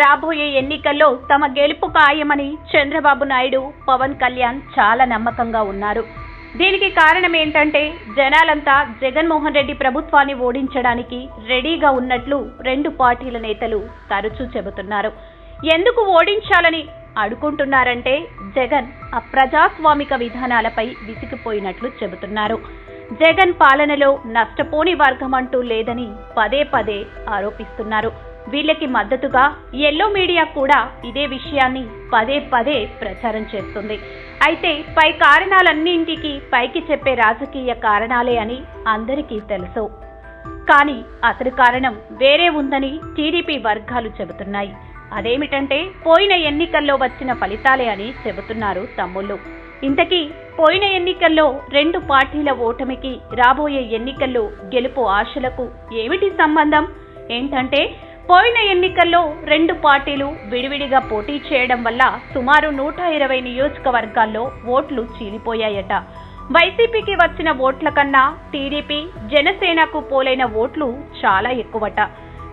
రాబోయే ఎన్నికల్లో తమ గెలుపు ఖాయమని చంద్రబాబు నాయుడు పవన్ కళ్యాణ్ చాలా నమ్మకంగా ఉన్నారు. దీనికి కారణం ఏంటంటే జనాలంతా జగన్మోహన్ రెడ్డి ప్రభుత్వాన్ని ఓడించడానికి రెడీగా ఉన్నట్లు రెండు పార్టీల నేతలు తరచూ చెబుతున్నారు. ఎందుకు ఓడించాలని అడుకుంటున్నారంటే జగన్ అప్రజాస్వామిక విధానాలపై విసిగిపోయినట్లు చెబుతున్నారు. జగన్ పాలనలో నష్టపోని వర్గం అంటూ లేదని పదే పదే ఆరోపిస్తున్నారు. వీళ్ళకి మద్దతుగా ఎల్లో మీడియా కూడా ఇదే విషయాన్ని పదే పదే ప్రచారం చేస్తుంది. అయితే పై కారణాలన్నింటికి పైకి చెప్పే రాజకీయ కారణాలే అని అందరికీ తెలుసు. కానీ అసలు కారణం వేరే ఉందని టీడీపీ వర్గాలు చెబుతున్నాయి. అదేమిటంటే పోయిన ఎన్నికల్లో వచ్చిన ఫలితాలే అని చెబుతున్నారు తమ్ముళ్ళు. ఇంతకీ పోయిన ఎన్నికల్లో రెండు పార్టీల ఓటమికి రాబోయే ఎన్నికల్లో గెలుపు ఆశలకు ఏమిటి సంబంధం? ఏంటంటే పోయిన ఎన్నికల్లో రెండు పార్టీలు విడివిడిగా పోటీ చేయడం వల్ల సుమారు నూట ఇరవై నియోజకవర్గాల్లో ఓట్లు చీలిపోయాయట. వైసీపీకి వచ్చిన ఓట్ల కన్నా టీడీపీ జనసేనకు పోలైన ఓట్లు చాలా ఎక్కువట.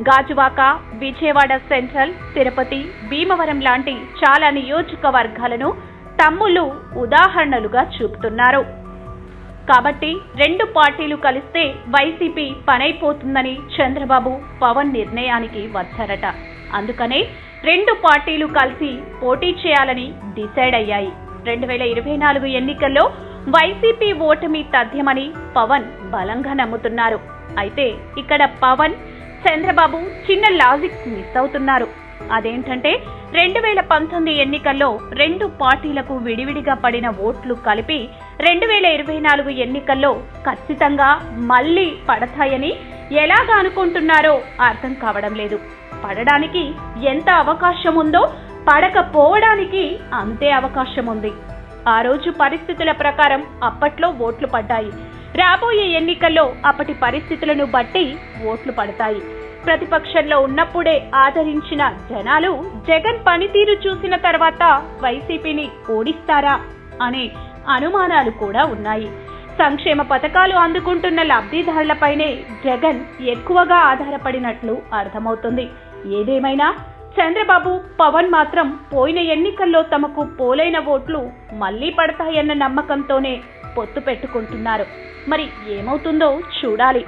గాజువాక విజయవాడ సెంట్రల్ తిరుపతి భీమవరం లాంటి చాలా నియోజకవర్గాలను తమ్ముళ్ళు ఉదాహరణలుగా చూపుతున్నారు. కాబట్టి రెండు పార్టీలు కలిస్తే వైసీపీ పనైపోతుందని చంద్రబాబు పవన్ నిర్ణయానికి వచ్చారట అందుకనే రెండు పార్టీలు కలిసి పోటీ చేయాలని డిసైడ్ అయ్యాయి. రెండు వేల ఇరవై నాలుగు ఎన్నికల్లో వైసీపీ ఓటమి తథ్యమని పవన్ బలంగా నమ్ముతున్నారు. అయితే ఇక్కడ పవన్ చంద్రబాబు చిన్న లాజిక్ మిస్ అవుతున్నారు. అదేంటంటే రెండు వేల పంతొమ్మిది ఎన్నికల్లో రెండు పార్టీలకు విడివిడిగా పడిన ఓట్లు కలిపి రెండు వేల ఇరవై నాలుగు ఎన్నికల్లో ఖచ్చితంగా మళ్ళీ పడతాయని ఎలాగ అనుకుంటున్నారో అర్థం కావడం లేదు. పడడానికి ఎంత అవకాశం ఉందో పడకపోవడానికి అంతే అవకాశం ఉంది ఆ రోజు పరిస్థితుల ప్రకారం అప్పట్లో ఓట్లు పడ్డాయి. రాబోయే ఎన్నికల్లో అప్పటి పరిస్థితులను బట్టి ఓట్లు పడతాయి. ప్రతిపక్షంలో ఉన్నప్పుడే ఆదరించిన జనాలు జగన్ పనితీరు చూసిన తర్వాత వైసీపీని ఓడిస్తారా అనే అనుమానాలు కూడా ఉన్నాయి. సంక్షేమ పథకాలు అందుకుంటున్న లబ్ధిదారులపైనే జగన్ ఎక్కువగా ఆధారపడినట్లు అర్థమవుతుంది. ఏదేమైనా చంద్రబాబు పవన్ మాత్రం పోయిన ఎన్నికల్లో తమకు పోలైన ఓట్లు మళ్ళీ పడతాయన్న నమ్మకంతోనే పొత్తు పెట్టుకుంటున్నారు. మరి ఏమవుతుందో చూడాలి.